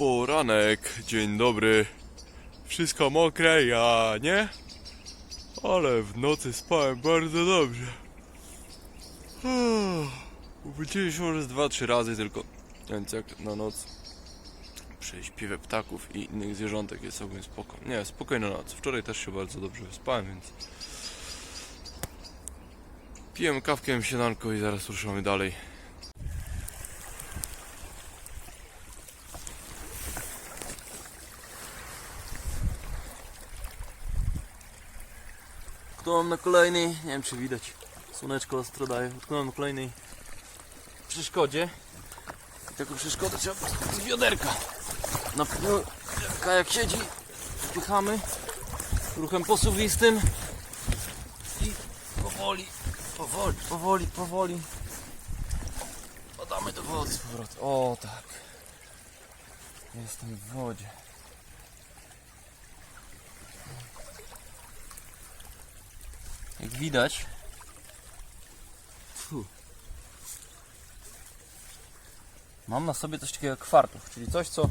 Poranek, dzień dobry. Wszystko mokre, ja nie? Ale w nocy spałem bardzo dobrze. Obudziłem się może z dwa, trzy razy tylko. Więc jak na noc przy śpiewie ptaków i innych zwierzątek jest całkiem spoko. Nie, spokojna noc. Wczoraj też się bardzo dobrze wyspałem, więc... Pijem kawkę, śniadanko i zaraz ruszamy dalej. Utknąłem na kolejnej, nie wiem czy widać, słoneczko ostro daje, utknąłem na kolejnej przeszkodzie. I taką przeszkodę trzeba z wiaderka. Na pniu kajak siedzi, wpychamy ruchem posuwistym i powoli, powoli, powoli, powoli podamy do wody z powrotem. O tak. Jestem w wodzie. Jak widać. Fu. Mam na sobie coś takiego jak kwartów, czyli coś, co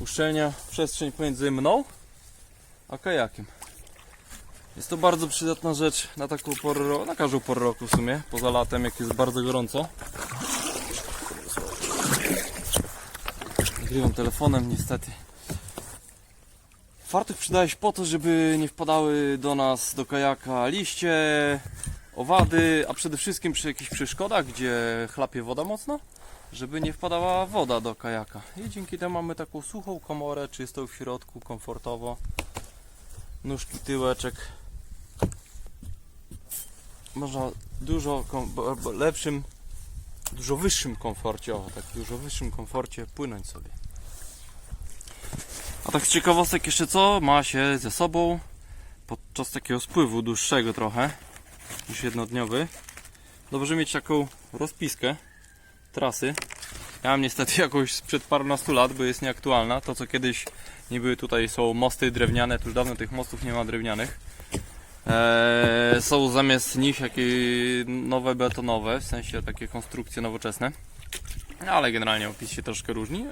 uszczelnia przestrzeń pomiędzy mną a kajakiem. Jest to bardzo przydatna rzecz na taką porę, na każdą porę roku w sumie, poza latem, jak jest bardzo gorąco. Nagrywam telefonem niestety. Fartuch przydaje się po to, żeby nie wpadały do nas, do kajaka liście, owady, a przede wszystkim przy jakichś przeszkodach, gdzie chlapie woda mocno, żeby nie wpadała woda do kajaka. I dzięki temu mamy taką suchą komorę, czystą w środku, komfortowo. Nóżki, tyłeczek. Można dużo lepszym, dużo wyższym komforcie, o tak, dużo wyższym komforcie płynąć sobie. A tak z ciekawostek jeszcze co ma się ze sobą podczas takiego spływu dłuższego trochę niż jednodniowy. Dobrze mieć taką rozpiskę trasy. Ja mam niestety jakąś sprzed parunastu lat, bo jest nieaktualna. To co kiedyś nie były tutaj są mosty drewniane, to już dawno tych mostów nie ma drewnianych. Eee, są zamiast nich jakieś nowe betonowe, w sensie takie konstrukcje nowoczesne. Ale generalnie opis się troszkę różni.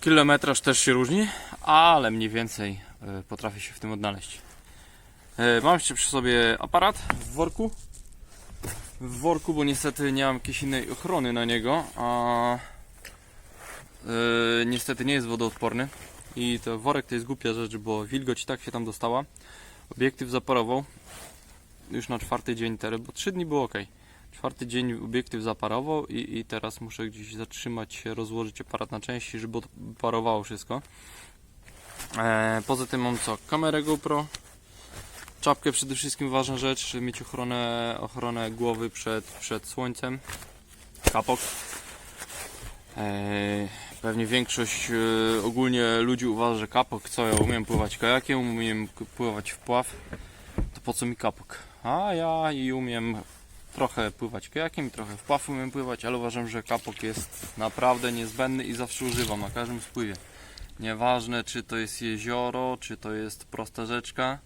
Kilometraż też się różni, ale mniej więcej e, potrafię się w tym odnaleźć. E, Mam jeszcze przy sobie aparat w worku. W worku, bo niestety nie mam jakiejś innej ochrony na niego, a e, niestety nie jest wodoodporny. I to worek to jest głupia rzecz, bo wilgoć tak się tam dostała. Obiektyw zaparował już na czwarty dzień teraz, bo trzy dni było ok. Czwarty dzień obiektyw zaparował i, i teraz muszę gdzieś zatrzymać się, rozłożyć aparat na części, żeby odparowało wszystko. E, poza tym mam co? Kamerę GoPro, czapkę przede wszystkim ważna rzecz, żeby mieć ochronę, ochronę głowy przed, przed słońcem, kapok. E, pewnie większość e, ogólnie ludzi uważa, że kapok, co ja umiem pływać kajakiem, umiem pływać w pław, to po co mi kapok? A ja i umiem trochę pływać kajakiem, trochę w pław umiem pływać, ale uważam, że kapok jest naprawdę niezbędny i zawsze używam na każdym spływie. Nieważne czy to jest jezioro, czy to jest prosta rzeczka,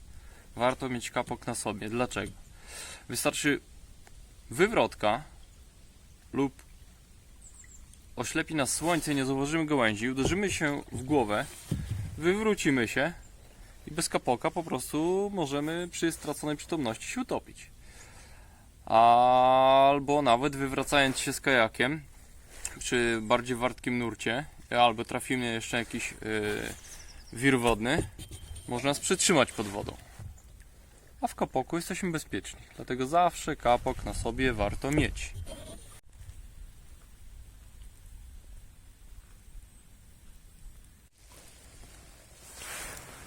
warto mieć kapok na sobie. Dlaczego? Wystarczy wywrotka lub oślepi nas słońce nie zauważymy gałęzi, uderzymy się w głowę, wywrócimy się i bez kapoka po prostu możemy przy straconej przytomności się utopić albo nawet wywracając się z kajakiem, czy bardziej wartkim nurcie, albo trafimy jeszcze jakiś yy, wir wodny, można nas przytrzymać pod wodą. A w kapoku jesteśmy bezpieczni, dlatego zawsze kapok na sobie warto mieć.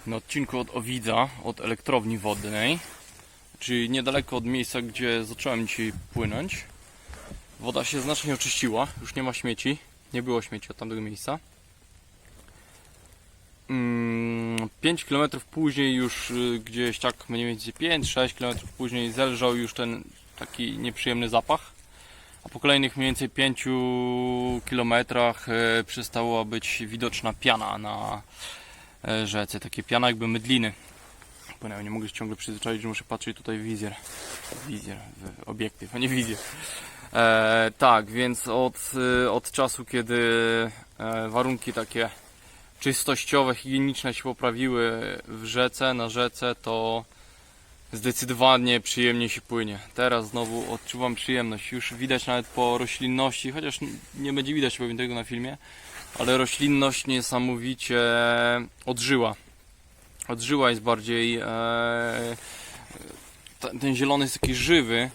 Na odcinku od Owidza, od elektrowni wodnej, czyli niedaleko od miejsca, gdzie zacząłem dzisiaj płynąć. Woda się znacznie oczyściła, już nie ma śmieci, nie było śmieci od tamtego miejsca. Mm, 5 km później już y, gdzieś tak mniej więcej 5-6 km później zelżał już ten taki nieprzyjemny zapach. A po kolejnych mniej więcej 5 km przestała być widoczna piana na e, rzece. Takie piana jakby mydliny płynęły. Nie mogę się ciągle przyzwyczaić, że muszę patrzeć tutaj w wizjer. Wizjer, w obiektyw, a nie wizjer. E, tak, więc od, y, od czasu, kiedy e, warunki takie czystościowe, higieniczne się poprawiły w rzece, na rzece, to zdecydowanie przyjemnie się płynie. Teraz znowu odczuwam przyjemność. Już widać nawet po roślinności, chociaż nie będzie widać pewnie tego na filmie, ale roślinność niesamowicie odżyła. Odżyła jest bardziej. E, ten zielony jest taki żywy.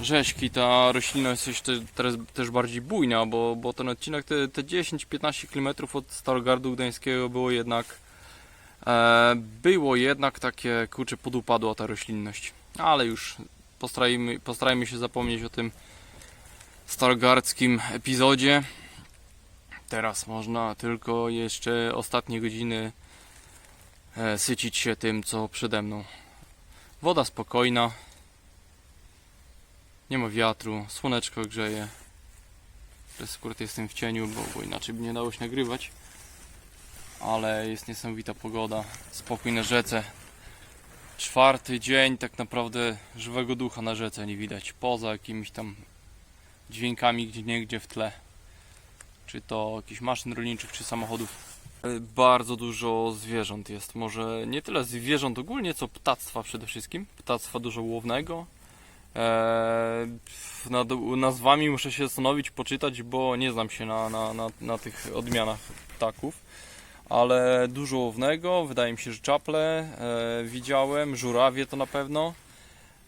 Rzeźki, ta roślinność jest te, teraz też bardziej bujna, bo, bo ten odcinek, te, te 10-15 km od Stargardu Gdańskiego było jednak e, było jednak takie, kurczę, podupadła ta roślinność. Ale już postarajmy, postarajmy się zapomnieć o tym stargardzkim epizodzie. Teraz można tylko jeszcze ostatnie godziny sycić się tym, co przede mną. Woda spokojna. Nie ma wiatru, słoneczko grzeje. Teraz akurat jestem w cieniu, bo, bo inaczej by nie dało się nagrywać. Ale jest niesamowita pogoda, spokój na rzece. Czwarty dzień tak naprawdę żywego ducha na rzece nie widać, poza jakimiś tam dźwiękami gdzie niegdzie w tle. Czy to jakichś maszyn rolniczych, czy samochodów. E, Bardzo dużo zwierząt jest. Może nie tyle zwierząt ogólnie, co ptactwa przede wszystkim. Ptactwa dużo łownego. Eee, nad nazwami muszę się zastanowić, poczytać, bo nie znam się na, na, na, na tych odmianach ptaków. Ale dużo łownego, wydaje mi się, że czaple e, widziałem, żurawie to na pewno.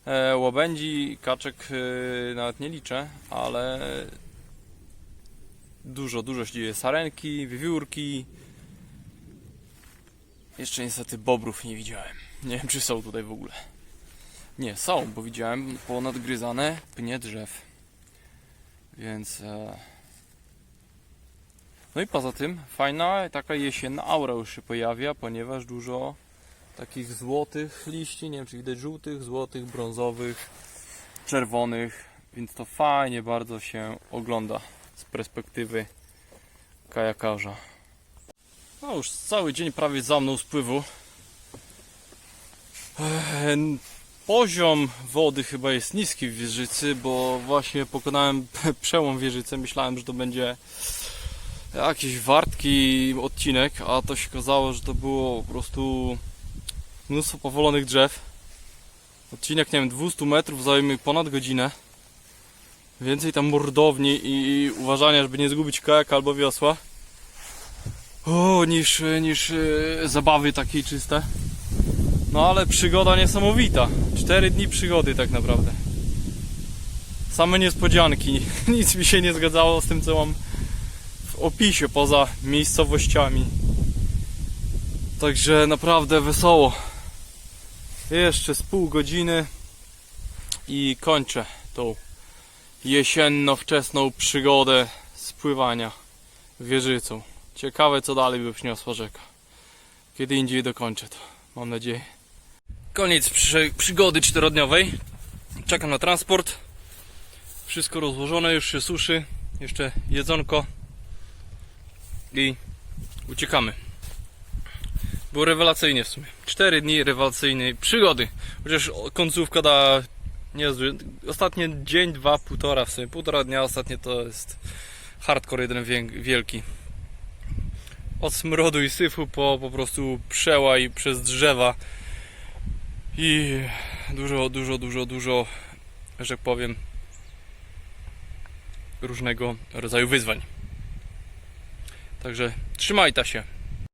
E, łabędzi, kaczek e, nawet nie liczę, ale dużo, dużo się dzieje. Sarenki, wiewiórki. Jeszcze niestety bobrów nie widziałem. Nie wiem, czy są tutaj w ogóle. Nie, są, bo widziałem ponadgryzane pnie drzew. Więc. E... No i poza tym, fajna taka jesienna aura już się pojawia, ponieważ dużo takich złotych liści, nie wiem czy widać żółtych, złotych, brązowych, czerwonych, więc to fajnie bardzo się ogląda z perspektywy kajakarza. No już cały dzień prawie za mną spływu. Poziom wody chyba jest niski w wieżycy, bo właśnie pokonałem przełom wieżycy. Myślałem, że to będzie jakiś wartki odcinek, a to się okazało, że to było po prostu mnóstwo powolonych drzew. Odcinek, nie wiem, 200 metrów zajmie ponad godzinę. Więcej tam mordowni i uważania, żeby nie zgubić kajaka albo wiosła. O, niż, niż e, zabawy takiej czyste. No ale przygoda niesamowita. Cztery dni przygody tak naprawdę. Same niespodzianki. Nic mi się nie zgadzało z tym, co mam w opisie poza miejscowościami. Także naprawdę wesoło. Jeszcze z pół godziny i kończę tą jesienno-wczesną przygodę spływania wieżycą. Ciekawe co dalej by przyniosła rzeka. Kiedy indziej dokończę to, mam nadzieję. Koniec przy, przygody czterodniowej. Czekam na transport. Wszystko rozłożone, już się suszy. Jeszcze jedzonko. I uciekamy. Było rewelacyjnie w sumie. Cztery dni rewelacyjnej przygody. Chociaż końcówka da niezły. Ostatnie dzień, dwa, półtora w sumie. Półtora dnia ostatnie to jest hardcore jeden wielki. Od smrodu i syfu po po prostu przełaj przez drzewa i dużo, dużo, dużo, dużo, że tak powiem, różnego rodzaju wyzwań. Także trzymajta się.